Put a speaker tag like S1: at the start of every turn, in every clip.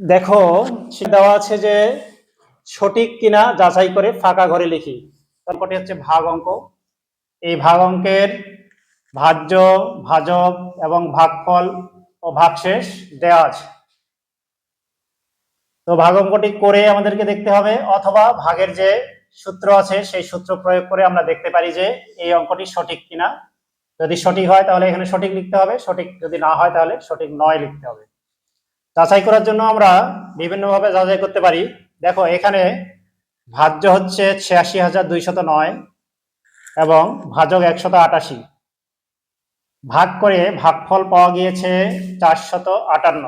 S1: দেখো সে দেওয়া আছে যে সঠিক কিনা যাচাই করে ফাঁকা ঘরে লিখি। অঙ্কটি হচ্ছে ভাগ অঙ্ক। এই ভাগ অঙ্কের ভাজ্য, ভাজক এবং ভাগফল ও ভাগশেষ দেওয়া আছে। তো ভাগ অঙ্কটি করে আমাদেরকে দেখতে হবে, অথবা ভাগের যে সূত্র আছে, সেই সূত্র প্রয়োগ করে আমরা দেখতে পারি যে এই অঙ্কটি সঠিক কিনা। যদি সঠিক হয়, তাহলে এখানে সঠিক লিখতে হবে, সঠিক যদি না হয়, তাহলে সঠিক নয় লিখতে হবে। যাচাই করার জন্য আমরা বিভিন্নভাবে যাচাই করতে পারি। দেখো, এখানে ভাজ্য হচ্ছে ছিয়াশি হাজার দুইশত নয় এবং ভাজক একশত আটাশি। ভাগ করে ভাগফল পাওয়া গিয়েছে চারশত আটান্ন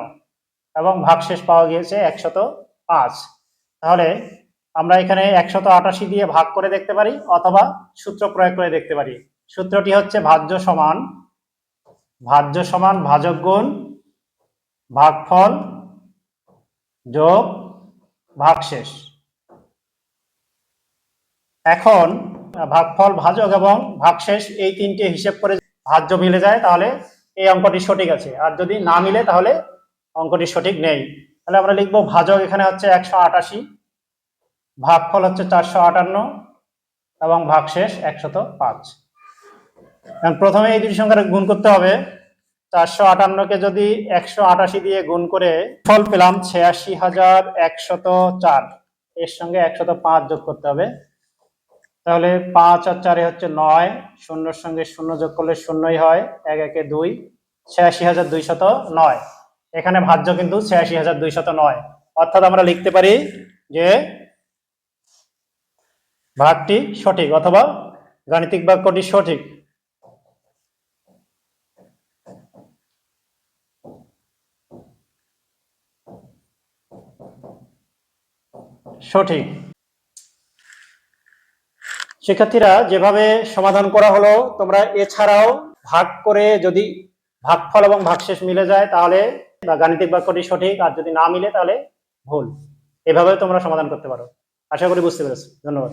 S1: এবং ভাগশেষ পাওয়া গিয়েছে একশত পাঁচ। তাহলে আমরা এখানে একশত আটাশি দিয়ে ভাগ করে দেখতে পারি অথবা সূত্র প্রয়োগ করে দেখতে পারি। সূত্রটি হচ্ছে ভাজ্য সমান ভাজ্য সমান ভাজক গুণ ভাগফল যোগ ভাগশেষ। এখন ভাগফল ভাজক এবং ভাগশেষ এই তিনটে হিসেব করে ভাজ্য মিলে যায়, তাহলে এই অঙ্কটি সঠিক আছে। আর যদি না মিলে, তাহলে অঙ্কটি সঠিক নেই। তাহলে আমরা লিখব ভাজক এখানে হচ্ছে একশো আটাশি, ভাগফল হচ্ছে চারশো আটান্ন এবং ভাগশেষ একশত পাঁচ। প্রথমে এই দুটি সংখ্যার গুণ করতে হবে। চারশো আটান্নকে যদি একশো আটাশি দিয়ে গুণ করে ফল পেলাম ছিয়াশি হাজার একশত চার। এর সঙ্গে একশত পাঁচ যোগ করতে হবে। তাহলে পাঁচ আর চারে হচ্ছে নয়, শূন্যর সঙ্গে শূন্য যোগ করলে শূন্যই হয়, এক, একে দুই, ছিয়াশি হাজার দুইশত নয়। এখানে ভাজ্য কিন্তু ছিয়াশি হাজার দুইশত নয়। অর্থাৎ আমরা লিখতে পারি যে ভাগটি সঠিক অথবা গাণিতিক বাক্যটি সঠিক। সঠিক। শিক্ষার্থীরা যেভাবে সমাধান করা হলো, তোমরা এছাড়াও ভাগ করে যদি ভাগফল এবং ভাগশেষ মিলে যায়, তাহলে বা গাণিতিক বাক্যটি সঠিক, আর যদি না মিলে তাহলে ভুল। এভাবে তোমরা সমাধান করতে পারো। আশা করি বুঝতে পেরেছ। ধন্যবাদ।